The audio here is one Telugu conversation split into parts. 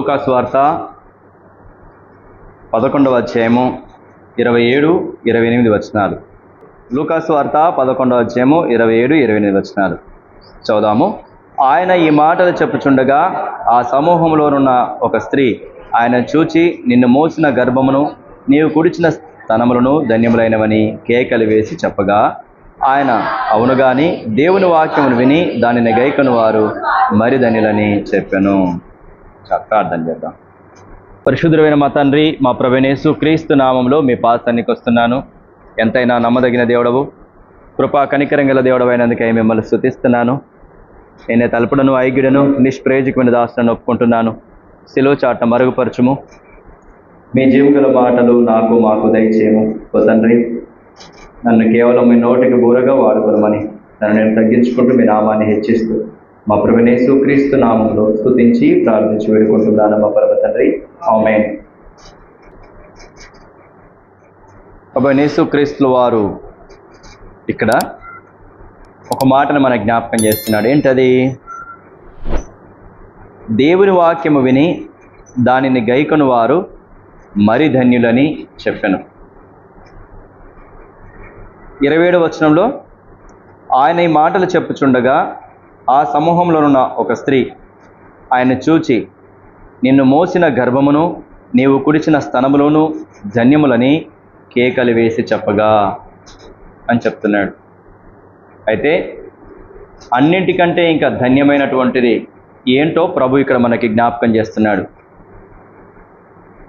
లూకాస్ వార్త పదకొండవ అధ్యాయము ఇరవై ఏడు ఇరవై ఎనిమిది వచనాలు. లూకాస్ వార్త పదకొండవ అధ్యాయము ఇరవై ఏడు ఇరవై ఎనిమిది వచనాలు. చదుదాము ఆయన ఈ మాటలు చెప్పుచుండగా ఆ సమూహంలోనున్న ఒక స్త్రీ ఆయన చూచి నిన్ను మోసిన గర్భమును నీవు కుడిచిన స్థనములను ధన్యములైనవని కేకలు వేసి చెప్పగా ఆయన అవును గాని దేవుని వాక్యమును విని దానిని గైకను వారు మరి ధన్యులని చెప్పాను. ప్రార్థన చేద్దాం. పరిశుద్ధమైన మా తండ్రి మా ప్రవీణేశు క్రీస్తు నామంలో మీ పాత్రానికి వస్తున్నాను. ఎంతైనా నమ్మదగిన దేవుడవు కృపా కనికరం గల దేవుడవైనందుకై మిమ్మల్ని స్థుతిస్తున్నాను నేనే తలుపుడను ఐగ్యుడను నిష్ప్రయోజకమైన దాసులను ఒప్పుకుంటున్నాను. సిలువ చాట మరుగుపరచుము. మీ జీవిగల మాటలు నాకు మాకు దయచేయము. ఓ తండ్రి నన్ను కేవలం మీ నోటికి బూరగా వాడుకోమని నన్ను నేను తగ్గించుకుంటూ మీ నామాన్ని హెచ్చిస్తూ మా ప్రభునేసు క్రీస్తు నామంలో స్థుతించి ప్రార్థించి వేడుకుంటున్నాను మా పరమ తండ్రి. ఆమె ప్రభునేసు క్రీస్తుల వారు ఇక్కడ ఒక మాటను మన జ్ఞాపకం చేస్తున్నాడు. ఏంటది? దేవుని వాక్యము విని దానిని గైకొను వారు మరి ధన్యులని చెప్పాను. ఇరవై ఏడు వచనంలో ఆయన ఈ మాటలు చెప్పుచుండగా ఆ సమూహంలోనున్న ఒక స్త్రీ ఆయన చూచి నిన్ను మోసిన గర్భమును నీవు కుడిచిన స్తనములోను ధన్యములని కేకలు వేసి చెప్పగా అని చెప్తున్నాడు. అయితే అన్నింటికంటే ఇంకా ధన్యమైనటువంటిది ఏంటో ప్రభు ఇక్కడ మనకి జ్ఞాపకం చేస్తున్నాడు.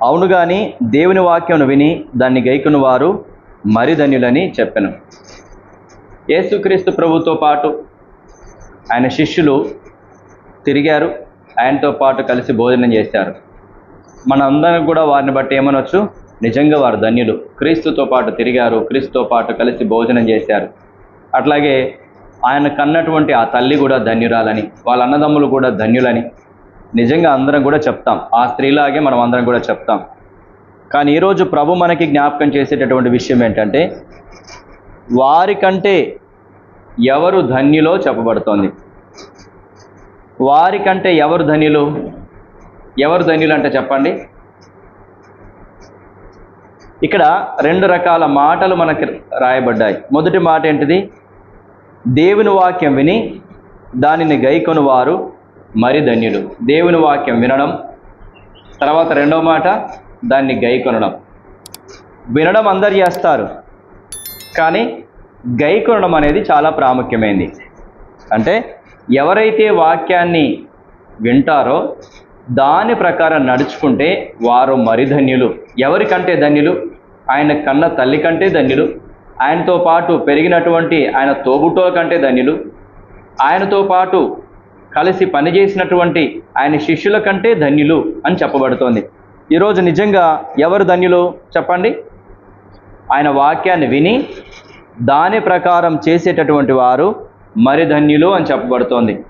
అవును కానీ దేవుని వాక్యం విని దాన్ని గైకుని వారు మరి ధన్యులని చెప్పాను. యేసుక్రీస్తు ప్రభుతో పాటు ఆయన శిష్యులు తిరిగారు. ఆయనతో పాటు కలిసి భోజనం చేశారు. మనందరం కూడా వారిని బట్టి ఏమనొచ్చు? నిజంగా వారు ధన్యులు. క్రీస్తుతో పాటు తిరిగారు. క్రీస్తుతో పాటు కలిసి భోజనం చేశారు. అట్లాగే ఆయన కన్నటువంటి ఆ తల్లి కూడా ధన్యురాలని వాళ్ళ అన్నదమ్ములు కూడా ధన్యులని. నిజంగా అందరం కూడా చెప్తాం. ఆ స్త్రీలాగే మనం అందరం కూడా చెప్తాం. కానీ ఈరోజు ప్రభు మనకి జ్ఞాపకం చేసేటటువంటి విషయం ఏంటంటే వారికంటే ఎవరు ధన్యులో చెప్పబడుతోంది? వారికంటే ఎవరు ధనిలు? ఎవరు ధనిలు అంటే చెప్పండి. ఇక్కడ రెండు రకాల మాటలు మనకి రాయబడ్డాయి. మొదటి మాట ఏంటిది? దేవుని వాక్యం విని దానిని గైకొని వారు మరి ధన్యుడు దేవుని వాక్యం వినడం. తర్వాత రెండవ మాట దాన్ని గైకొనడం. వినడం అందరు చేస్తారు కానీ గైకొనడం అనేది చాలా ప్రాముఖ్యమైనది అంటే ఎవరైతే వాక్యాన్ని వింటారో దాని ప్రకారం నడుచుకుంటే వారు మరి ధన్యులు. ఎవరికంటే ధన్యులు? ఆయన కన్న తల్లి కంటే ధన్యులు. ఆయనతో పాటు పెరిగినటువంటి ఆయన తోబుటో కంటే ధన్యులు. ఆయనతో పాటు కలిసి పనిచేసినటువంటి ఆయన శిష్యుల కంటే ధన్యులు అని చెప్పబడుతోంది. ఈరోజు నిజంగా ఎవరు ధన్యులు చెప్పండి? ఆయన వాక్యాన్ని విని దాని ప్రకారం చేసేటటువంటి వారు మరి ధన్యులు అని చెప్పబడుతోంది.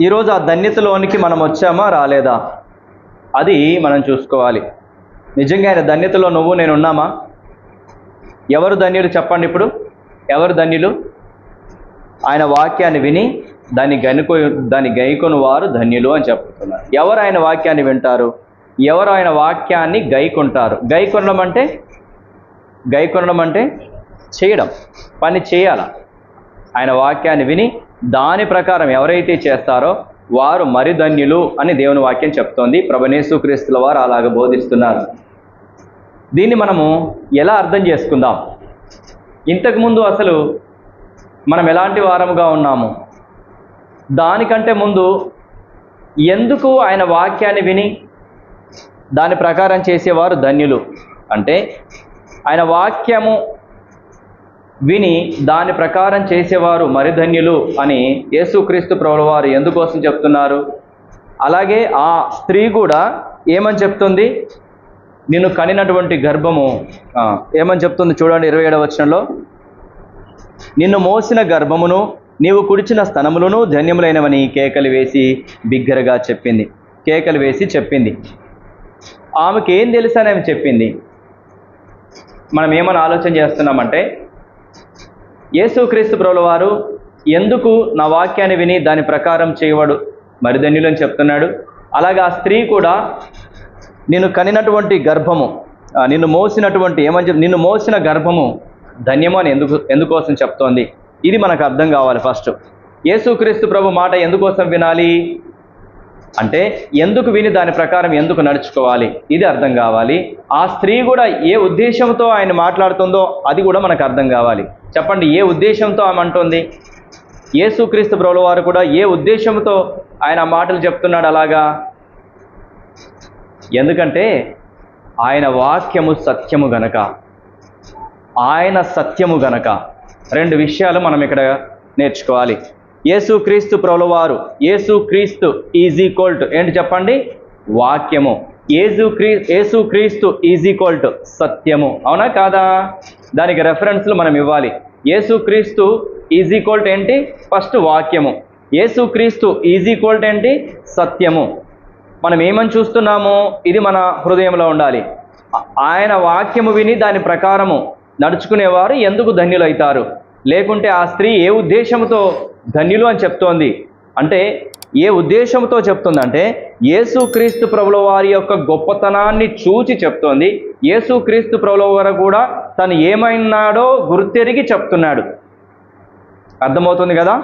ఈరోజు ఆ ధన్యతలోనికి మనం వచ్చామా రాలేదా? అది మనం చూసుకోవాలి. నిజంగా ఆయన ధన్యతలో నువ్వు నేను ఉన్నామా? ఎవరు ధన్యులు చెప్పండి ఇప్పుడు? ఎవరు ధన్యులు? ఆయన వాక్యాన్ని విని దాన్ని గనుకో దాన్ని గైకొని వారు ధన్యులు అని చెప్తున్నారు. ఎవరు ఆయన వాక్యాన్ని వింటారు? ఎవరు ఆయన వాక్యాన్ని గైకొంటారు? గైకొనడం అంటే? గైకొనడం అంటే? చేయడం పని చేయాల? ఆయన వాక్యాన్ని విని దాని ప్రకారం ఎవరైతే చేస్తారో వారు మరి ధన్యులు అని దేవుని వాక్యం చెప్తోంది. ప్రభనేసు క్రీస్తుల వారు అలాగ బోధిస్తున్నారు. దీన్ని మనము ఎలా అర్థం చేసుకుందాం? ఇంతకుముందు అసలు మనం ఎలాంటి వారముగా ఉన్నాము? దానికంటే ముందు ఎందుకు ఆయన వాక్యాన్ని విని దాని ప్రకారం చేసేవారు ధన్యులు? అంటే ఆయన వాక్యము విని దాని ప్రకారం చేసేవారు మరి ధన్యులు అని యేసుక్రీస్తు ప్రభుల వారు ఎందుకోసం చెప్తున్నారు? అలాగే ఆ స్త్రీ కూడా ఏమని చెప్తుంది? నిన్ను కనినటువంటి గర్భము ఏమని చెప్తుంది చూడండి ఇరవై ఏడవ వచనంలో? నిన్ను మోసిన గర్భమును నీవు కుడిచిన స్థనములను ధన్యములైనవని కేకలు వేసి బిగ్గరగా చెప్పింది. కేకలు వేసి చెప్పింది. ఆమెకి ఏం తెలుసని ఆమె చెప్పింది? మనం ఏమని ఆలోచన చేస్తున్నామంటే యేసుక్రీస్తు ప్రభుల వారు ఎందుకు నా వాక్యాన్ని విని దాని ప్రకారం చేయవాడు? మరిధన్యులని చెప్తున్నాడు. అలాగే ఆ స్త్రీ కూడా నేను కనినటువంటి గర్భము నిన్ను మోసినటువంటి ఏమని చెప్ నిన్ను మోసిన గర్భము ధన్యము అని ఎందుకు ఎందుకోసం చెప్తోంది? ఇది మనకు అర్థం కావాలి ఫస్ట్. యేసుక్రీస్తు ప్రభు మాట ఎందుకోసం వినాలి? అంటే ఎందుకు విని దాని ప్రకారం ఎందుకు నడుచుకోవాలి? ఇది అర్థం కావాలి. ఆ స్త్రీ కూడా ఏ ఉద్దేశంతో ఆయన మాట్లాడుతుందో అది కూడా మనకు అర్థం కావాలి. చెప్పండి ఏ ఉద్దేశంతో ఆమె అంటుంది? యేసుక్రీస్తు ప్రభుల వారు కూడా ఏ ఉద్దేశంతో ఆయన మాటలు చెప్తున్నాడు అలాగా? ఎందుకంటే ఆయన వాక్యము సత్యము గనక ఆయన సత్యము గనక రెండు విషయాలు మనం ఇక్కడ నేర్చుకోవాలి. యేసుక్రీస్తు ప్రభులవారు. యేసుక్రీస్తు ఈజ్ ఈక్వల్ టు ఏంటి చెప్పండి? వాక్యము. ఏజు క్రీ యేసుక్రీస్తు ఈజ్ ఈక్వల్ టు సత్యము. అవునా కాదా? దానికి రెఫరెన్స్లు మనం ఇవ్వాలి. యేసుక్రీస్తు ఈజ్ ఈక్వల్ టు ఏంటి? ఫస్ట్ వాక్యము. యేసుక్రీస్తు ఈజ్ ఈక్వల్ టు ఏంటి? సత్యము. మనం ఏమని చూస్తున్నాము? ఇది మన హృదయంలో ఉండాలి. ఆయన వాక్యము విని దాని ప్రకారము నడుచుకునేవారు ఎందుకు ధన్యులవుతారు లేకుంటే ఆ స్త్రీ ఏ ఉద్దేశంతో ధన్యులు అని చెప్తోంది. అంటే ఏ ఉద్దేశంతో చెప్తుందంటే యేసుక్రీస్తు ప్రభుల వారి యొక్క గొప్పతనాన్ని చూచి చెప్తోంది. యేసుక్రీస్తు ప్రభుల వారు కూడా తను ఏమైనాడో గుర్తెరిగి చెప్తున్నాడు. అర్థమవుతుంది కదా?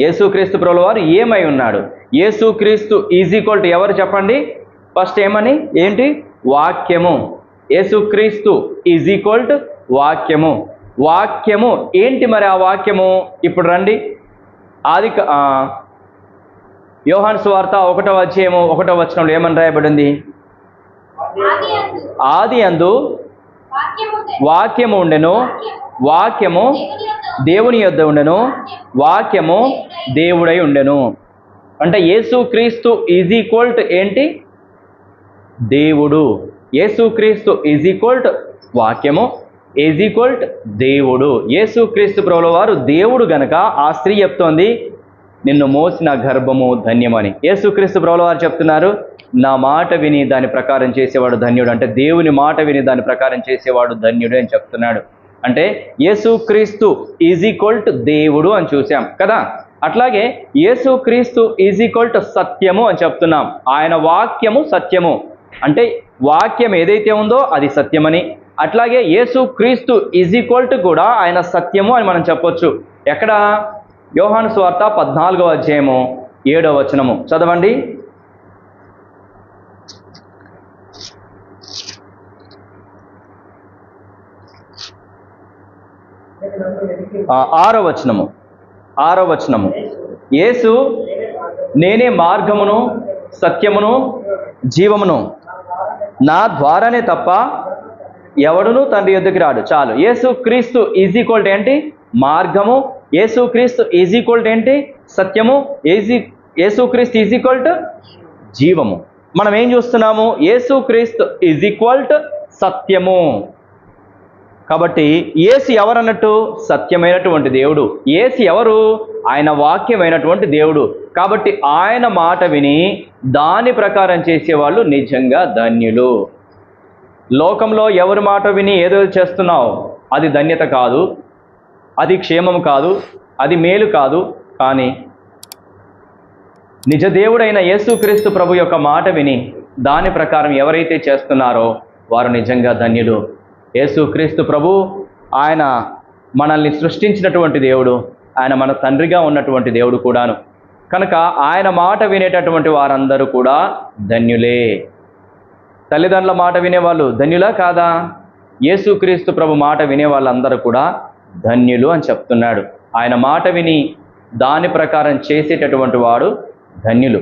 యేసుక్రీస్తు ప్రభుల వారు ఏమై ఉన్నాడు? యేసుక్రీస్తు ఈజ్ ఈక్వల్ టు ఎవరు చెప్పండి? ఫస్ట్ ఏమని? ఏంటి? వాక్యము. యేసుక్రీస్తు ఈజ్ ఈక్వల్ టు వాక్యము. వాక్యము. ఏంటి మరి ఆ వాక్యము? ఇప్పుడు రండి. ఆది క- ఆ, యోహాను సువార్త ఒకటో అధ్యాయము ఒకటో వచనంలో ఏమని రాయబడింది? ఆది అందు. వాక్యము ఉండే. వాక్యము ఉండెను. వాక్యము. దేవుని యొద్ద దేవుని యొద్ద ఉండెను. వాక్యము. దేవుడై ఉండెను. అంటే యేసుక్రీస్తు ఈజ్ ఈక్వల్ టు ఏంటి? దేవుడు. యేసుక్రీస్తు ఈజ్ ఈక్వల్ టు వాక్యము. ఈజ్ ఈక్వల్ దేవుడు. యేసుక్రీస్తు ప్రభుల వారు దేవుడు గనక ఆ స్త్రీ చెప్తోంది నిన్ను మోసిన గర్భము ధన్యమని. యేసుక్రీస్తు ప్రభుల వారు చెప్తున్నారు నా మాట విని దాని ప్రకారం చేసేవాడు ధన్యుడు. అంటే దేవుని మాట విని దాని ప్రకారం చేసేవాడు ధన్యుడు అని చెప్తున్నాడు. అంటే యేసుక్రీస్తు ఈజ్ ఈక్వల్ దేవుడు అని చూసాం కదా? అట్లాగే యేసుక్రీస్తు ఈజ్ ఈక్వల్ సత్యము అని చెప్తున్నాం. ఆయన వాక్యము సత్యము. అంటే వాక్యం ఏదైతే ఉందో అది సత్యమని. అట్లాగే యేసుక్రీస్తు ఈజ్ ఈక్వల్ టు కూడా ఆయన సత్యము అని మనం చెప్పొచ్చు. ఎక్కడ? యోహాను స్వార్త పద్నాలుగో అధ్యాయము ఏడో వచనము. చదవండి. ఆరో వచనము. ఆరో వచనము. యేసు నేనే మార్గమును సత్యమును జీవమును. నా ద్వారానే తప్ప ఎవడును? తండ్రి యొద్దకు రాడు. చాలు. యేసు క్రీస్తు ఈజ్ ఈక్వల్ ఏంటి? మార్గము. యేసు క్రీస్తు ఈజ్ ఈక్వల్ ఏంటి? సత్యము. ఏజీ యేసు క్రీస్తు ఈజ్ ఈక్వల్ జీవము. మనం ఏం చూస్తున్నాము? యేసు క్రీస్తు ఈజ్ ఈక్వల్ సత్యము. కాబట్టి ఏసు ఎవరన్నట్టు? సత్యమైనటువంటి దేవుడు. ఏసు ఎవరు? ఆయన వాక్యమైనటువంటి దేవుడు. కాబట్టి ఆయన మాట విని దాని ప్రకారం చేసేవాళ్ళు నిజంగా ధన్యులు. లోకంలో ఎవరి మాట విని ఏదో చేస్తున్నావు అది ధన్యత కాదు అది క్షేమం కాదు అది మేలు కాదు కానీ నిజ దేవుడైన యేసుక్రీస్తు ప్రభు యొక్క మాట విని దాని ప్రకారం ఎవరైతే చేస్తున్నారో వారు నిజంగా ధన్యులు. యేసుక్రీస్తు ప్రభు ఆయన మనల్ని సృష్టించినటువంటి దేవుడు ఆయన మన తండ్రిగా ఉన్నటువంటి దేవుడు కూడాను. కనుక ఆయన మాట వినేటటువంటి వారందరూ కూడా ధన్యులే. తల్లిదండ్రుల మాట వినేవాళ్ళు ధన్యులా కాదా? యేసుక్రీస్తు ప్రభు మాట వినే వాళ్ళందరూ కూడా ధన్యులు అని చెప్తున్నాడు. ఆయన మాట విని దాని ప్రకారం చేసేటటువంటి వాడు ధన్యులు.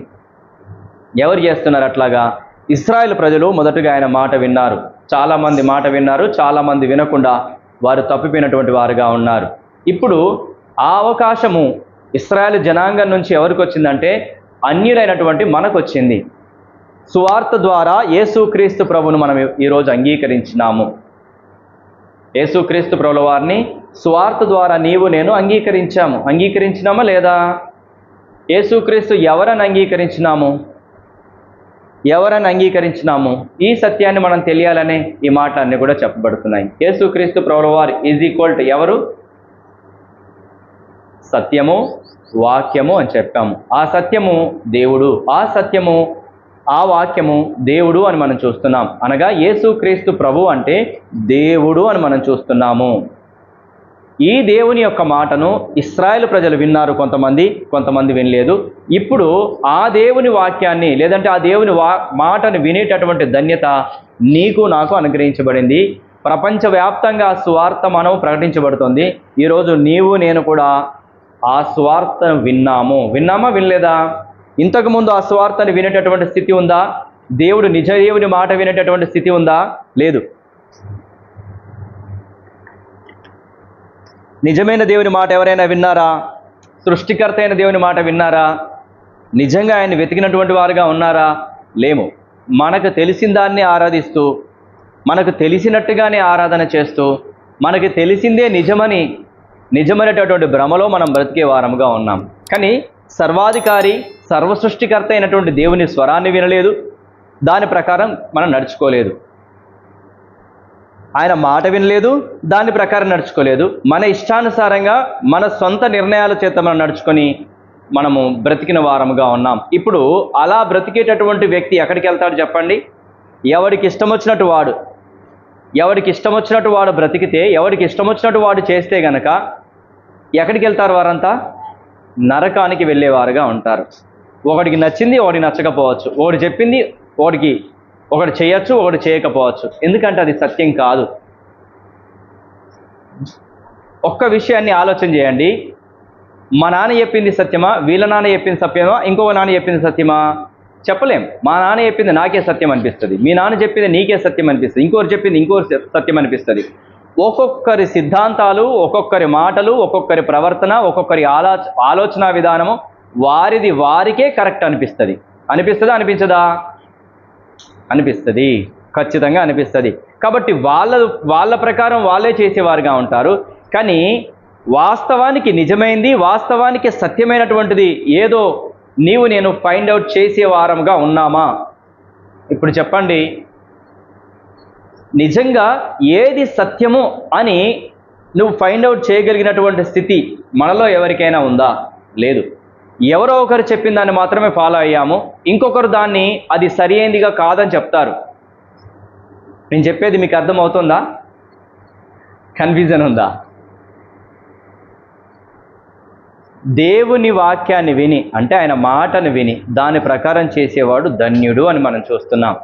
ఎవరు చేస్తున్నారు అట్లాగా? ఇస్రాయల్ ప్రజలు మొదటగా ఆయన మాట విన్నారు. చాలామంది మాట విన్నారు చాలామంది వినకుండా వారు తప్పిపోయినటువంటి వారుగా ఉన్నారు. ఇప్పుడు ఆ అవకాశము ఇస్రాయల్ జనాంగం నుంచి ఎవరికి వచ్చిందంటే అన్యులైనటువంటి మనకు వచ్చింది సువార్త ద్వారా యేసుక్రీస్తు ప్రభును మనం ఈరోజు అంగీకరించినాము. యేసుక్రీస్తు ప్రభుల వారిని సువార్త ద్వారా నీవు నేను అంగీకరించాము. అంగీకరించినామా లేదా? యేసుక్రీస్తు ఎవరని అంగీకరించినాము? ఎవరని అంగీకరించినాము? ఈ సత్యాన్ని మనం తెలియాలనే ఈ మాటలన్నీ కూడా చెప్పబడుతున్నాయి. యేసుక్రీస్తు ప్రభుల వారు ఈజ్ ఈక్వల్ టు ఎవరు? సత్యము వాక్యము అని చెప్పాము. ఆ సత్యము దేవుడు. ఆ సత్యము ఆ వాక్యము దేవుడు అని మనం చూస్తున్నాం. అనగా యేసుక్రీస్తు ప్రభు అంటే దేవుడు అని మనం చూస్తున్నాము. ఈ దేవుని యొక్క మాటను ఇస్రాయేల్ ప్రజలు విన్నారు కొంతమంది కొంతమంది వినలేదు. ఇప్పుడు ఆ దేవుని వాక్యాన్ని లేదంటే ఆ దేవుని వా మాటను వినేటటువంటి ధన్యత నీకు నాకు అనుగ్రహించబడింది. ప్రపంచవ్యాప్తంగా స్వార్థ సువార్త మనం ప్రకటించబడుతుంది. ఈరోజు నీవు నేను కూడా ఆ స్వార్థను విన్నాము. విన్నామా వినలేదా? ఇంతకుముందు ఆ స్వార్థను వినేటటువంటి స్థితి ఉందా? దేవుడు నిజ దేవుని మాట వినేటటువంటి స్థితి ఉందా? లేదు. నిజమైన దేవుని మాట ఎవరైనా విన్నారా? సృష్టికర్త అయిన దేవుని మాట విన్నారా? నిజంగా ఆయన వెతికినటువంటి వారుగా ఉన్నారా? లేము. మనకు తెలిసిన దాన్ని ఆరాధిస్తూ మనకు తెలిసినట్టుగానే ఆరాధన చేస్తూ మనకి తెలిసిందే నిజమని నిజమైనటువంటి భ్రమలో మనం బ్రతికే వారముగా ఉన్నాం. కానీ సర్వాధికారి సర్వసృష్టికర్త అయినటువంటి దేవుని స్వరాన్ని వినలేదు. దాని ప్రకారం మనం నడుచుకోలేదు. ఆయన మాట వినలేదు దాని ప్రకారం నడుచుకోలేదు. మన ఇష్టానుసారంగా మన సొంత నిర్ణయాల చేత మనం నడుచుకొని మనము బ్రతికిన వారముగా ఉన్నాం. ఇప్పుడు అలా బ్రతికేటటువంటి వ్యక్తి ఎక్కడికి వెళ్తాడు చెప్పండి? ఎవడికి ఇష్టం వచ్చినట్టు వాడు. ఎవడికి ఇష్టం వచ్చినట్టు వాడు బ్రతికితే ఎవడికి ఇష్టం వచ్చినట్టు వాడు చేస్తే గనక ఎక్కడికి వెళ్తారు వారంతా? నరకానికి వెళ్ళేవారుగా ఉంటారు. ఒకడికి నచ్చింది ఒకటి నచ్చకపోవచ్చు. ఒకటి చెప్పింది ఒకడికి ఒకటి చేయొచ్చు ఒకటి చేయకపోవచ్చు. ఎందుకంటే అది సత్యం కాదు. ఒక్క విషయాన్ని ఆలోచన చేయండి. మా నాన్న చెప్పింది సత్యమా? వీళ్ళ నాన్న చెప్పింది సత్యమా? ఇంకొక నాన్న చెప్పింది సత్యమా? చెప్పలేం. మా నాన్న చెప్పింది నాకే సత్యం అనిపిస్తుంది. మీ నాన్న చెప్పింది నీకే సత్యం అనిపిస్తుంది. ఇంకోరు చెప్పింది ఇంకోరు సత్యం అనిపిస్తుంది. ఒక్కొక్కరి సిద్ధాంతాలు ఒక్కొక్కరి మాటలు ఒక్కొక్కరి ప్రవర్తన ఒక్కొక్కరి ఆలోచ ఆలోచన విధానము వారిది వారికే కరెక్ట్ అనిపిస్తుంది. అనిపిస్తుందా అనిపించదా? అనిపిస్తుంది. ఖచ్చితంగా అనిపిస్తుంది. కాబట్టి వాళ్ళ వాళ్ళ ప్రకారం వాళ్ళే చేసేవారుగా ఉంటారు. కానీ వాస్తవానికి నిజమైంది వాస్తవానికి సత్యమైనటువంటిది ఏదో నీవు నేను ఫైండ్ అవుట్ చేసే వారంగా ఉన్నామా? ఇప్పుడు చెప్పండి. నిజంగా ఏది సత్యము అని నువ్వు ఫైండ్ అవుట్ చేయగలిగినటువంటి స్థితి మనలో ఎవరికైనా ఉందా? లేదు. ఎవరో ఒకరు చెప్పిన దాన్ని మాత్రమే ఫాలో అయ్యాము. ఇంకొకరు దాన్ని అది సరి అయిందిగా కాదని చెప్తారు. నేను చెప్పేది మీకు అర్థమవుతుందా? కన్ఫ్యూజన్ ఉందా? దేవుని వాక్యాన్ని విని అంటే ఆయన మాటను విని దాని ప్రకారం చేసేవాడు ధన్యుడు అని మనం చూస్తున్నాం.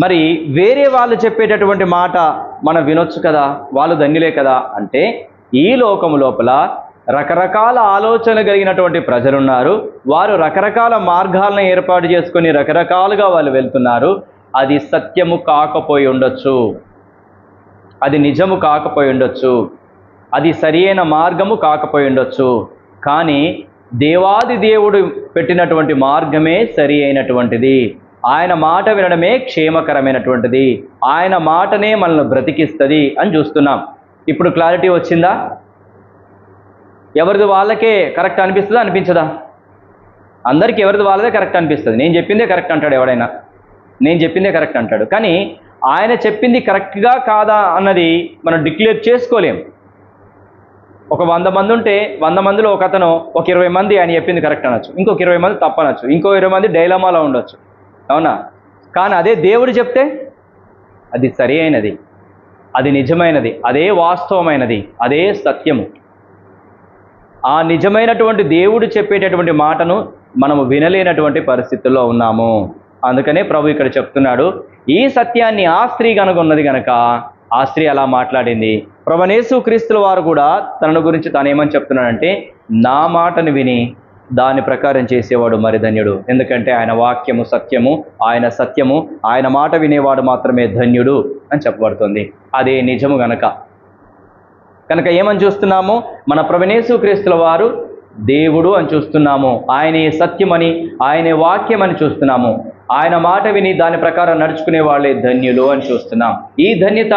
మరి వేరే వాళ్ళు చెప్పేటటువంటి మాట మనం వినొచ్చు కదా? వాళ్ళు ధన్యులే కదా? అంటే ఈ లోకము లోపల రకరకాల ఆలోచన కలిగినటువంటి ప్రజలున్నారు. వారు రకరకాల మార్గాలను ఏర్పాటు చేసుకొని రకరకాలుగా వాళ్ళు వెళ్తున్నారు. అది సత్యము కాకపోయి ఉండొచ్చు. అది నిజము కాకపోయి ఉండొచ్చు. అది సరియైన మార్గము కాకపోయి ఉండొచ్చు. కానీ దేవాది దేవుడు పెట్టినటువంటి మార్గమే సరి అయినటువంటిది. ఆయన మాట వినడమే క్షేమకరమైనటువంటిది. ఆయన మాటనే మనల్ని బ్రతికిస్తుంది అని చూస్తున్నాం. ఇప్పుడు క్లారిటీ వచ్చిందా? ఎవరిది వాళ్ళకే కరెక్ట్ అనిపిస్తుందా అనిపించదా? అందరికీ ఎవరిది వాళ్ళదే కరెక్ట్ అనిపిస్తుంది. నేను చెప్పిందే కరెక్ట్ అంటాడు ఎవడైనా. నేను చెప్పిందే కరెక్ట్ అంటాడు. కానీ ఆయన చెప్పింది కరెక్ట్గా కాదా అన్నది మనం డిక్లేర్ చేసుకోలేం. ఒక వంద మంది ఉంటే వంద మందిలో ఒక అతను ఒక ఇరవై మంది ఆయన చెప్పింది కరెక్ట్ అనొచ్చు. ఇంకొక ఇరవై మంది తప్పనొచ్చు. ఇంకో ఇరవై మంది డైలమాలో ఉండొచ్చు. అవునా? కానీ అదే దేవుడు చెప్తే అది సరి అయినది. అది నిజమైనది. అదే వాస్తవమైనది. అదే సత్యము. ఆ నిజమైనటువంటి దేవుడు చెప్పేటటువంటి మాటను మనము వినలేనటువంటి పరిస్థితుల్లో ఉన్నాము. అందుకనే ప్రభు ఇక్కడ చెప్తున్నాడు ఈ సత్యాన్ని ఆ స్త్రీ కనుగొన్నది గనక ఆ స్త్రీ అలా మాట్లాడింది? ప్రభనేసు క్రీస్తుల వారు కూడా తనను గురించి తాను ఏమని చెప్తున్నాడంటే నా మాటను విని దాని ప్రకారం చేసేవాడు మరి ధన్యుడు. ఎందుకంటే ఆయన వాక్యము సత్యము ఆయన సత్యము ఆయన మాట వినేవాడు మాత్రమే ధన్యుడు అని చెప్పబడుతుంది. అదే నిజము గనక. కనుక ఏమని చూస్తున్నాము? మన ప్రవణేశు క్రీస్తుల వారు దేవుడు అని చూస్తున్నాము. ఆయనే సత్యమని ఆయనే వాక్యమని చూస్తున్నాము. ఆయన మాట విని దాని ప్రకారం నడుచుకునే వాళ్ళే ధన్యులు అని చూస్తున్నాం. ఈ ధన్యత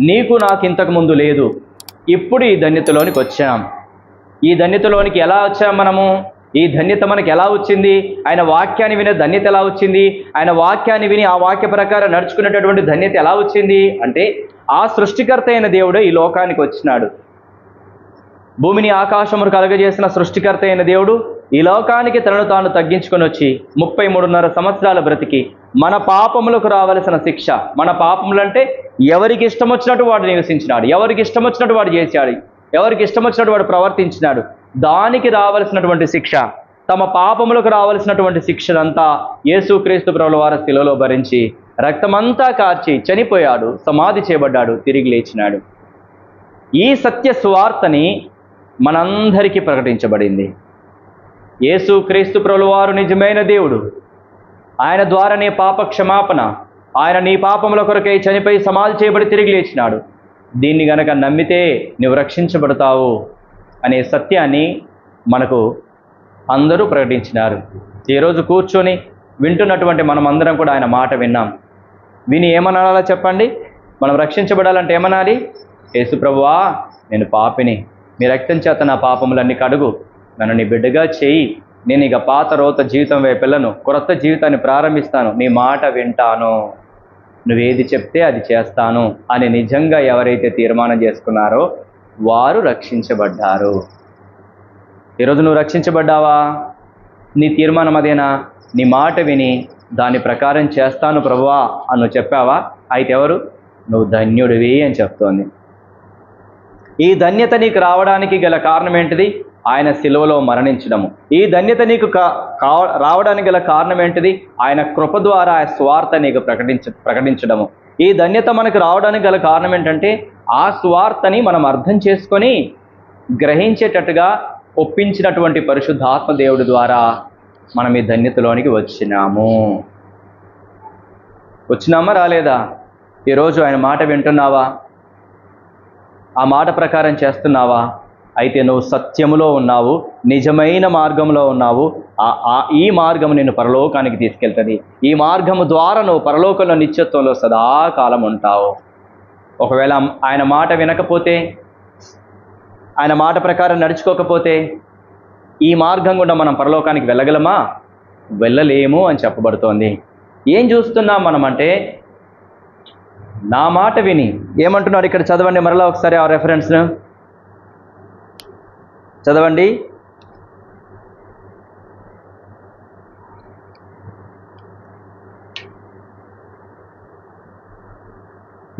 నీకు నాకు ఇంతకు ముందు లేదు. ఇప్పుడు ఈ ధన్యతలోనికి వచ్చాం. ఈ ధన్యతలోనికి ఎలా వచ్చాం మనము? ఈ ధన్యత మనకి ఎలా వచ్చింది? ఆయన వాక్యాన్ని వినే ధన్యత ఎలా వచ్చింది? ఆయన వాక్యాన్ని విని ఆ వాక్య ప్రకారం నడుచుకునేటటువంటి ధన్యత ఎలా వచ్చింది? అంటే ఆ సృష్టికర్త అయిన దేవుడు ఈ లోకానికి వచ్చినాడు. భూమిని ఆకాశమును కలగజేసిన సృష్టికర్త అయిన దేవుడు ఈ లోకానికి తనను తాను తగ్గించుకొని వచ్చి ముప్పై మూడున్నర సంవత్సరాల బ్రతికి మన పాపములకు రావలసిన శిక్ష. మన పాపములంటే ఎవరికి ఇష్టం వచ్చినట్టు వాడు నివసించినాడు. ఎవరికి ఇష్టం వచ్చినట్టు వాడు చేశాడు. ఎవరికి ఇష్టం వచ్చినట్టు వాడు ప్రవర్తించినాడు. దానికి రావలసినటువంటి శిక్ష తమ పాపములకు రావలసినటువంటి శిక్షనంతా యేసుక్రీస్తు ప్రభుల వారి శిలలో భరించి రక్తమంతా కార్చి చనిపోయాడు సమాధి చేయబడ్డాడు తిరిగి లేచినాడు. ఈ సత్య సువార్తని మనందరికీ ప్రకటించబడింది. యేసుక్రీస్తు క్రీస్తు నిజమైన దేవుడు. ఆయన ద్వారా నీ పాప క్షమాపణ ఆయన నీ పాపముల కొరకై చనిపోయి సమాధి చేయబడి తిరిగి లేచినాడు. దీన్ని గనక నమ్మితే నువ్వు రక్షించబడతావు. అనే సత్యాన్ని మనకు అందరూ ప్రకటించినారు. ఈరోజు కూర్చొని వింటున్నటువంటి మనమందరం కూడా ఆయన మాట విన్నాం. విని ఏమనాలా చెప్పండి? మనం రక్షించబడాలంటే ఏమనాలి? యేసుప్రభువా నేను పాపిని. మీ రక్తం చేత నా పాపములన్నీ కడుగు. నన్ను నీ బిడ్డగా చేయి. నేను ఇక పాత రోత జీవితం వైపు క్రొత్త జీవితాన్ని ప్రారంభిస్తాను. నీ మాట వింటాను. నువ్వేది చెప్తే అది చేస్తాను అని నిజంగా ఎవరైతే తీర్మానం చేసుకున్నారో వారు రక్షించబడ్డారు. ఈరోజు నువ్వు రక్షించబడ్డావా? నీ తీర్మానం అదేనా? నీ మాట విని దాని ప్రకారం చేస్తాను ప్రభువా అని నువ్వు చెప్పావా? అయితే ఎవరు? నువ్వు ధన్యుడివి అని చెప్తోంది. ఈ ధన్యత నీకు రావడానికి గల కారణం ఏంటిది? ఆయన సిలువలో మరణించడము. ఈ ధన్యత నీకు కా రావడానికి గల కారణం ఏంటిది? ఆయన కృప ద్వారా స్వార్థ నీకు ప్రకటించ ప్రకటించడము. ఈ ధన్యత మనకు రావడానికి గల కారణం ఏంటంటే ఆ స్వార్థని మనం అర్థం చేసుకొని గ్రహించేటట్టుగా ఒప్పించినటువంటి పరిశుద్ధాత్మ దేవుడి ద్వారా మనం ఈ ధన్యతలోనికి వచ్చినాము. వచ్చినామా రాలేదా? ఈరోజు ఆయన మాట వింటున్నావా? ఆ మాట ప్రకారం చేస్తున్నావా? అయితే నువ్వు సత్యములో ఉన్నావు నిజమైన మార్గంలో ఉన్నావు. ఆ ఆ- ఈ మార్గం నిన్ను పరలోకానికి తీసుకెళ్తుంది. ఈ మార్గము ద్వారా నువ్వు పరలోకంలో నిత్యత్వంలో సదాకాలం ఉంటావు. ఒకవేళ ఆయన మాట వినకపోతే ఆయన మాట ప్రకారం నడుచుకోకపోతే ఈ మార్గం గుండా మనం పరలోకానికి వెళ్ళగలమా? వెళ్ళలేము అని చెప్పబడుతోంది. ఏం చూస్తున్నాం మనం అంటే నా మాట విని ఏమంటున్నాడు ఇక్కడ చదవండి మరలా ఒకసారి ఆ రెఫరెన్స్ను చదవండి.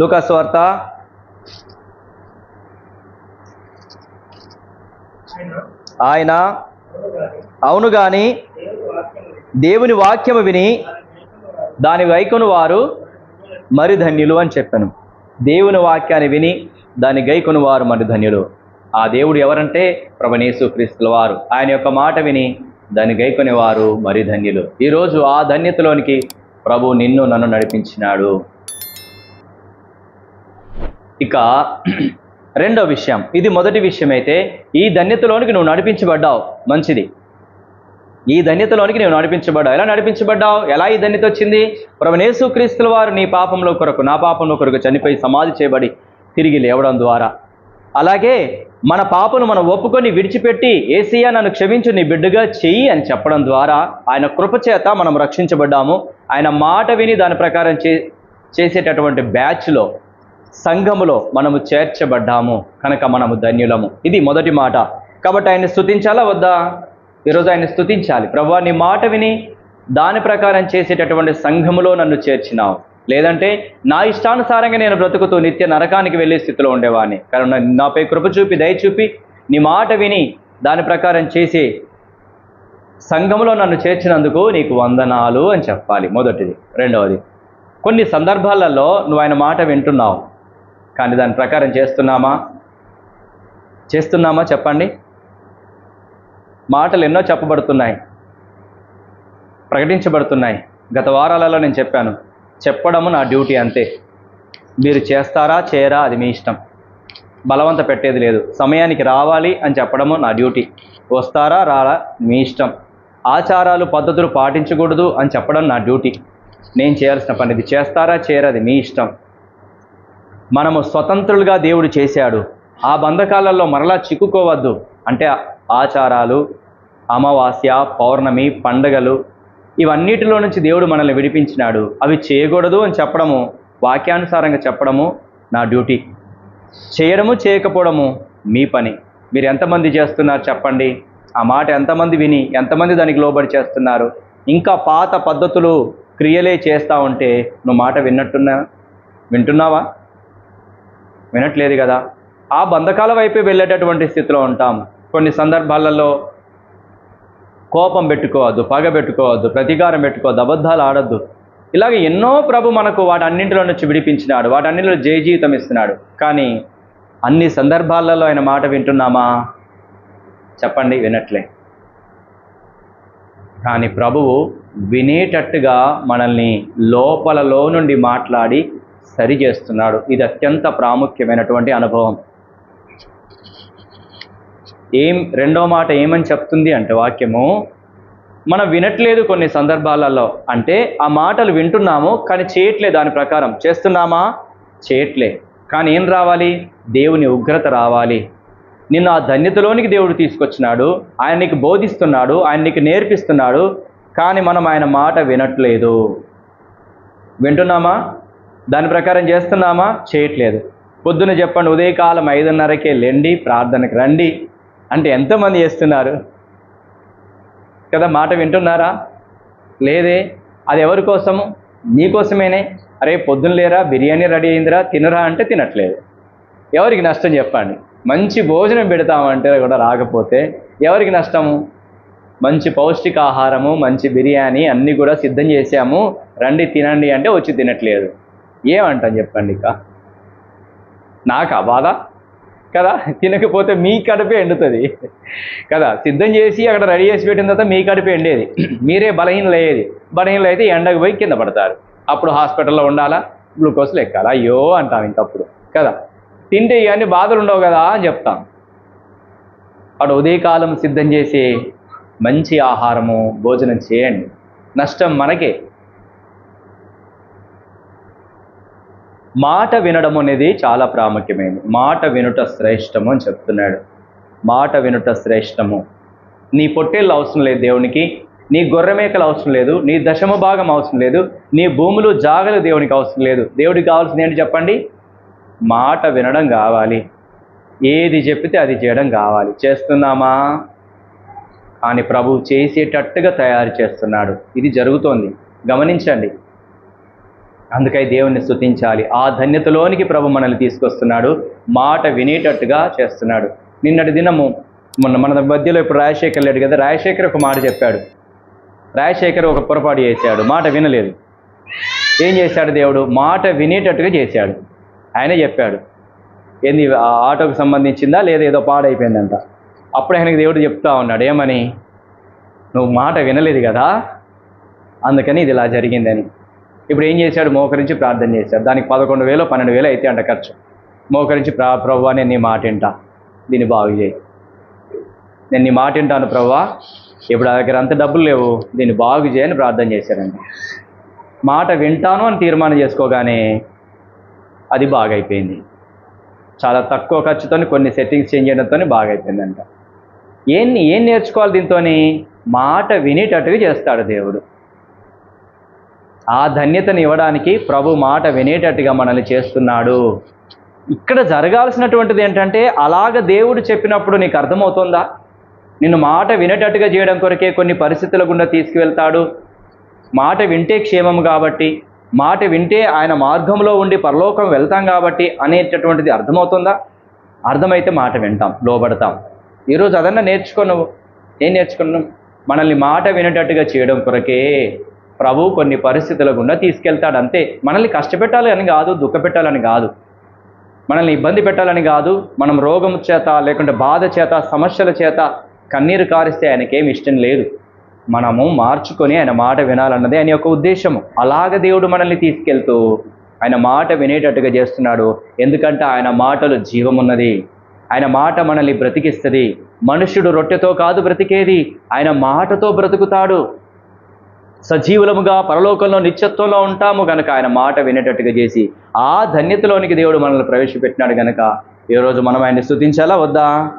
లూకాస్ వార్త. ఆయన అవును గాని దేవుని వాక్యము విని దాని వైకును వారు మరి ధన్యులు అని చెప్పాను. దేవుని వాక్యాన్ని విని దాని గైకొను వారు మరి ధన్యులు. ఆ దేవుడు ఎవరంటే ప్రభనేసు క్రీస్తుల వారు. ఆయన యొక్క మాట విని దాన్ని గైకొనేవారు మరి ధన్యులు. ఈరోజు ఆ ధన్యతలోనికి ప్రభు నిన్ను నన్ను నడిపించినాడు. ఇక రెండో విషయం. ఇది మొదటి విషయం అయితే ఈ ధన్యతలోనికి నువ్వు నడిపించబడ్డావు. మంచిది. ఈ ధన్యతలోనికి నువ్వు నడిపించబడ్డావు. ఎలా నడిపించబడ్డావు? ఎలా ఈ ధన్యత వచ్చింది? ప్రభునేసు క్రీస్తుల వారు నీ పాపంలో కొరకు నా పాపంలో కొరకు చనిపోయి సమాధి చేయబడి తిరిగి లేవడం ద్వారా. అలాగే మన పాపను మనం ఒప్పుకొని విడిచిపెట్టి ఏసీయా నన్ను క్షమించు నీ బిడ్డగా చెయ్యి అని చెప్పడం ద్వారా ఆయన కృపచేత మనం రక్షించబడ్డాము. ఆయన మాట విని దాని ప్రకారం చే చేసేటటువంటి బ్యాచ్లో సంఘములో మనము చేర్చబడ్డాము కనుక మనము ధన్యులము. ఇది మొదటి మాట. కాబట్టి ఆయన స్తుతించాలా వద్దా? ఈరోజు ఆయన స్తుతించాలి. ప్రభా నీ మాట విని దాని ప్రకారం చేసేటటువంటి సంఘములో నన్ను చేర్చినావు. లేదంటే నా ఇష్టానుసారంగా నేను బ్రతుకుతూ నిత్య నరకానికి వెళ్ళే స్థితిలో ఉండేవాడిని. కారణం నాపై కృప చూపి దయచూపి నీ మాట విని దాని ప్రకారం చేసే సంఘములో నన్ను చేర్చినందుకు నీకు వందనాలు అని చెప్పాలి. మొదటిది. రెండవది కొన్ని సందర్భాలలో నువ్వు ఆయన మాట వింటున్నావు. కానీ దాని ప్రకారం చేస్తున్నామా? చేస్తున్నామా చెప్పండి. మాటలు ఎన్నో చెప్పబడుతున్నాయి. ప్రకటించబడుతున్నాయి. గత వారాలలో నేను చెప్పాను. చెప్పడము నా డ్యూటీ అంతే. మీరు చేస్తారా చేయరా అది మీ ఇష్టం. బలవంత పెట్టేది లేదు. సమయానికి రావాలి అని చెప్పడము నా డ్యూటీ. వస్తారా రారా మీ ఇష్టం. ఆచారాలు పద్ధతులు పాటించకూడదు అని చెప్పడం నా డ్యూటీ. నేను చేయాల్సిన పని ఇది. చేస్తారా చేయరా అది మీ ఇష్టం. మనము స్వతంత్రులుగా దేవుడు చేశాడు. ఆ బంధకాలలో మరలా చిక్కుకోవద్దు. అంటే ఆచారాలు అమావాస్య పౌర్ణమి పండగలు ఇవన్నిటిలో నుంచి దేవుడు మనల్ని విడిపించినాడు. అవి చేయకూడదు అని చెప్పడము వాక్యానుసారంగా చెప్పడము నా డ్యూటీ. చేయడము చేయకపోవడము మీ పని. మీరు ఎంతమంది చేస్తున్నారు చెప్పండి. ఆ మాట ఎంతమంది విని ఎంతమంది దానికి లోబడి చేస్తున్నారు. ఇంకా పాత పద్ధతులు క్రియలే చేస్తూ ఉంటే నువ్వు మాట విన్నట్టున్నా వింటున్నావా? వినట్లేదు కదా. ఆ బంధకాల వైపే వెళ్ళేటటువంటి స్థితిలో ఉంటాం కొన్ని సందర్భాలలో కోపం పెట్టుకోవద్దు పగ పెట్టుకోవద్దు ప్రతీకారం పెట్టుకోవద్దు అబద్ధాలు ఆడద్దు. ఇలాగ ఎన్నో ప్రభు మనకు వాటన్నింటిలో నుంచి విడిపించినాడు వాటన్నింటిలో జయ జీవితం ఇస్తున్నాడు. కానీ అన్ని సందర్భాలలో ఆయన మాట వింటున్నామా? చెప్పండి వినట్లే. కానీ ప్రభువు వినేటట్టుగా మనల్ని లోపలలో నుండి మాట్లాడి సరి చేస్తున్నాడు. ఇది అత్యంత ప్రాముఖ్యమైనటువంటి అనుభవం. ఏం రెండో మాట ఏమని చెప్తుంది అంటే వాక్యము మనం వినట్లేదు కొన్ని సందర్భాలలో. అంటే ఆ మాటలు వింటున్నాము కానీ చేయట్లే దాని ప్రకారం. చేస్తున్నామా? చేయట్లే. కానీ ఏం రావాలి? దేవుని ఉగ్రత రావాలి. నిన్ను ఆ ధన్యతలోనికి దేవుడు తీసుకొచ్చినాడు. ఆయన నీకు బోధిస్తున్నాడు ఆయన నీకు నేర్పిస్తున్నాడు కానీ మనం ఆయన మాట వినట్లేదు. వింటున్నామా? దాని ప్రకారం చేస్తున్నామా? చేయట్లేదు. పొద్దున చెప్పండి ఉదయకాలం ఐదున్నరకే లెండి ప్రార్థనకు రండి అంటే ఎంతమంది చేస్తున్నారు? కదా మాట వింటున్నారా? లేదే. అది ఎవరి కోసము? నీకోసమేనే అరే పొద్దున లేరా బిర్యానీ రెడీ అయిందిరా తినరా అంటే తినట్లేదు. ఎవరికి నష్టం చెప్పండి? మంచి భోజనం పెడతామంటే కూడా రాకపోతే ఎవరికి నష్టము? మంచి పౌష్టికాహారము మంచి బిర్యానీ అన్నీ కూడా సిద్ధం చేశాము. రండి తినండి అంటే వచ్చి తినట్లేదు. ఏమంటాం చెప్పండి ఇక? నాకా బాధ? కదా? తినకపోతే మీ కడుపే ఎండుతుంది. కదా? సిద్ధం చేసి అక్కడ రెడీ చేసి పెట్టిన తర్వాత మీ కడుపే ఎండేది. మీరే బలహీనలు అయ్యేది. బలహీనలు అయితే ఎండకు పోయి కింద పడతారు. అప్పుడు హాస్పిటల్లో ఉండాలా? గ్లూకోజ్లు ఎక్కాలా అయ్యో అంటాం ఇంకప్పుడు. కదా? తింటే ఇవన్నీ బాధలు ఉండవు కదా అని చెప్తాం. అటు ఉదయకాలం సిద్ధం చేసి మంచి ఆహారము భోజనం చేయండి. నష్టం మనకే. మాట వినడం అనేది చాలా ప్రాముఖ్యమైనది. మాట వినుట శ్రేష్టము అని చెప్తున్నాడు. మాట వినుట శ్రేష్టము. నీ పొట్టేళ్ళు అవసరం లేదు దేవునికి. నీ గొర్రెమేకలు అవసరం లేదు. నీ దశమ భాగం అవసరం లేదు. నీ భూములు జాగలు దేవునికి అవసరం లేదు. దేవుడికి కావాల్సింది ఏంటి చెప్పండి? మాట వినడం కావాలి. ఏది చెప్తే అది చేయడం కావాలి. చేస్తున్నామా? కానీ ప్రభు చేసేటట్టుగా తయారు చేస్తున్నాడు. ఇది జరుగుతోంది. గమనించండి. అందుకై దేవుణ్ణి స్థుతించాలి ఆ ధన్యతలోనికి ప్రభు మనల్ని తీసుకొస్తున్నాడు. మాట వినేటట్టుగా చేస్తున్నాడు. నిన్నటి దినము మొన్న మన మధ్యలో ఇప్పుడు రాజశేఖర్ లేడు కదా రాజశేఖర్ ఒక మాట చెప్పాడు. రాజశేఖర్ ఒక పొరపాటు చేశాడు. మాట వినలేదు. ఏం చేశాడు దేవుడు? మాట వినేటట్టుగా చేశాడు. ఆయనే చెప్పాడు. ఏంది ఆ ఆటోకు సంబంధించిందా? లేదా ఏదో పాడైపోయిందంట. అప్పుడు ఆయనకి దేవుడు చెప్తా ఉన్నాడు. ఏమని? నువ్వు మాట వినలేదు కదా? అందుకని ఇది ఇలా జరిగిందని. ఇప్పుడు ఏం చేశాడు? మోకరించి ప్రార్థన చేశాడు. దానికి పదకొండు వేలు పన్నెండు వేలు అయితే అంట ఖర్చు. మోకరించి ప్రా ప్రవ్వా నేను నీ మాట వింటా. దీన్ని బాగు చేయి. నేను నీ మాట వింటాను ప్రవ్వా. ఇప్పుడు ఆ దగ్గర అంత డబ్బులు లేవు. దీన్ని బాగు చేయని ప్రార్థన చేశాడండి. మాట వింటాను అని తీర్మానం చేసుకోగానే అది బాగైపోయింది. చాలా తక్కువ ఖర్చుతో కొన్ని సెట్టింగ్స్ చేంజ్ చేయడంతో బాగైపోయిందంట. ఏం ఏం నేర్చుకోవాలి దీంతో మాట వినేటట్టుగా చేస్తాడు దేవుడు. ఆ ధన్యతను ఇవ్వడానికి ప్రభు మాట వినేటట్టుగా మనల్ని చేస్తున్నాడు. ఇక్కడ జరగాల్సినటువంటిది ఏంటంటే అలాగ దేవుడు చెప్పినప్పుడు నీకు అర్థమవుతుందా? నిన్ను మాట వినేటట్టుగా చేయడం కొరకే కొన్ని పరిస్థితుల గుండా తీసుకువెళ్తాడు. మాట వింటే క్షేమం కాబట్టి మాట వింటే ఆయన మార్గంలో ఉండి పరలోకం వెళ్తాం కాబట్టి అనేటటువంటిది అర్థమవుతుందా? అర్థమైతే మాట వింటాం లోబడతాం. ఈరోజు అదన్నా నేర్చుకో నువ్వు. ఏం నేర్చుకున్నాం? మనల్ని మాట వినేటట్టుగా చేయడం కొరకే. ప్రభు కొన్ని పరిస్థితుల గుండా తీసుకెళ్తాడు. అంతే. మనల్ని కష్టపెట్టాలి అని కాదు దుఃఖపెట్టాలని కాదు. మనల్ని ఇబ్బంది పెట్టాలని కాదు మనం రోగం చేత లేకుంటే బాధ చేత సమస్యల చేత కన్నీరు కారిస్తే ఆయనకేం ఇష్టం లేదు. మనము మార్చుకొని ఆయన మాట వినాలన్నదే ఆయన యొక్క ఉద్దేశము. అలాగ దేవుడు మనల్ని తీసుకెళ్తూ ఆయన మాట వినేటట్టుగా చేస్తున్నాడు. ఎందుకంటే ఆయన మాటలు జీవమున్నది. ఆయన మాట మనల్ని బ్రతికిస్తుంది. మనుష్యుడు రొట్టెతో కాదు బ్రతికేది. ఆయన మాటతో బ్రతుకుతాడు. సజీవులముగా పరలోకంలో నిత్యత్వంలో ఉంటాము గనక. ఆయన మాట వినేటట్టుగా చేసి ఆ ధన్యతలోనికి దేవుడు మనల్ని ప్రవేశపెట్టినాడు గనక. ఈరోజు మనం ఆయన్ని స్థుతించాలా వద్దా?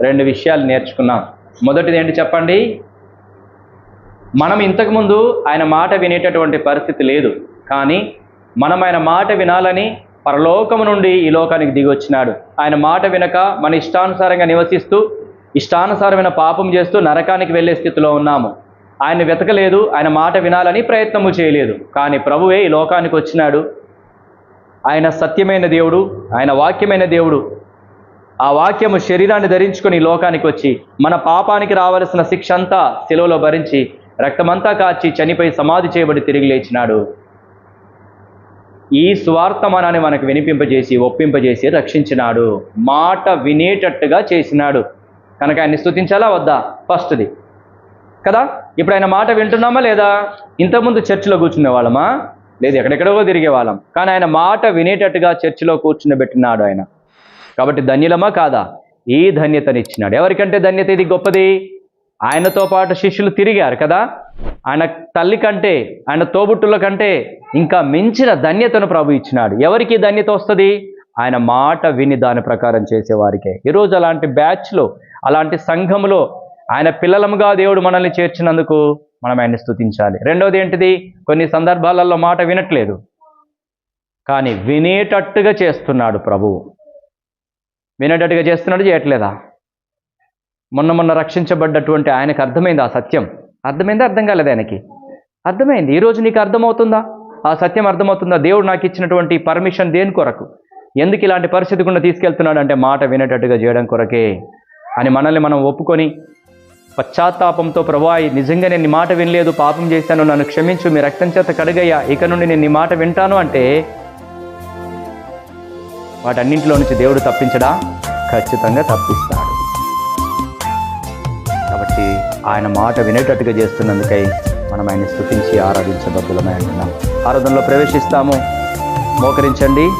రెండు విషయాలు నేర్చుకున్నాం. మొదటిది ఏంటి చెప్పండి? మనం ఇంతకుముందు ఆయన మాట వినేటటువంటి పరిస్థితి లేదు. కానీ మనం ఆయన మాట వినాలని పరలోకము నుండి ఈ లోకానికి దిగి వచ్చినాడు. ఆయన మాట వినక మన ఇష్టానుసారంగా నివసిస్తూ ఇష్టానుసారమైన పాపం చేస్తూ నరకానికి వెళ్ళే స్థితిలో ఉన్నాము. ఆయన వెతకలేదు ఆయన మాట వినాలని ప్రయత్నము చేయలేదు. కానీ ప్రభువే ఈ లోకానికి వచ్చినాడు. ఆయన సత్యమైన దేవుడు ఆయన వాక్యమైన దేవుడు. ఆ వాక్యము శరీరాన్ని ధరించుకొని లోకానికి వచ్చి మన పాపానికి రావలసిన శిక్ష అంతా సెలవులో భరించి రక్తమంతా కాచి చనిపోయి సమాధి చేయబడి తిరిగి లేచినాడు. ఈ స్వార్థమనాన్ని మనకు వినిపింపజేసి ఒప్పింపజేసి రక్షించినాడు. మాట వినేటట్టుగా చేసినాడు. కనుక ఆయన్ని స్థుతించాలా వద్దా? ఫస్ట్ది. కదా? ఇప్పుడు ఆయన మాట వింటున్నామా లేదా? ఇంతకుముందు చర్చిలో కూర్చునే వాళ్ళమా? లేదు ఎక్కడెక్కడో తిరిగే వాళ్ళం. కానీ ఆయన మాట వినేటట్టుగా చర్చిలో కూర్చుండబెట్టినాడు ఆయన. కాబట్టి ధన్యులమా కాదా? ఈ ధన్యతనిచ్చినాడు. ఎవరికంటే ధన్యత ఇది గొప్పది? ఆయనతో పాటు శిష్యులు తిరిగారు కదా? ఆయన తల్లి కంటే ఆయన తోబుట్టుల కంటే ఇంకా మించిన ధన్యతను ప్రభు ఇచ్చినాడు. ఎవరికి ధన్యత వస్తుంది? ఆయన మాట విని దాని ప్రకారం చేసేవారికే. ఈరోజు అలాంటి బ్యాచ్లో అలాంటి సంఘములో ఆయన పిల్లలముగా దేవుడు మనల్ని చేర్చినందుకు మనం ఆయన్ని స్తుతించాలి. రెండవది ఏంటిది? కొన్ని సందర్భాలలో మాట వినట్లేదు. కానీ వినేటట్టుగా చేస్తున్నాడు ప్రభువు. వినేటట్టుగా చేస్తున్నాడు చేయట్లేదా? మొన్న మొన్న రక్షించబడ్డటువంటి ఆయనకు అర్థమైంది ఆ సత్యం? అర్థమైందా? అర్థం కాలేదు ఆయనకి? అర్థమైంది. ఈరోజు నీకు అర్థమవుతుందా? ఆ సత్యం అర్థమవుతుందా? దేవుడు నాకు ఇచ్చినటువంటి పర్మిషన్ దేని కొరకు? ఎందుకు ఇలాంటి పరిస్థితి గుండా తీసుకెళ్తున్నాడు అంటే మాట వినేటట్టుగా చేయడం కొరకే అని మనల్ని మనం ఒప్పుకొని పశ్చాత్తాపంతో ప్రభా నిజంగా నేను నీ మాట వినలేదు పాపం చేశాను నన్ను క్షమించు మీ రక్తం చేత కడుగయ్యా ఇక నుండి నేను నీ మాట వింటాను అంటే వాటన్నింటిలో నుంచి దేవుడు తప్పించడా? ఖచ్చితంగా తప్పిస్తాడు. కాబట్టి ఆయన మాట వినేటట్టుగా చేస్తున్నందుకై మనం ఆయన స్థుతించి ఆరాధించబద్దులమై అంటున్నాం ఆరాధనలో ప్రవేశిస్తాము. మోకరించండి.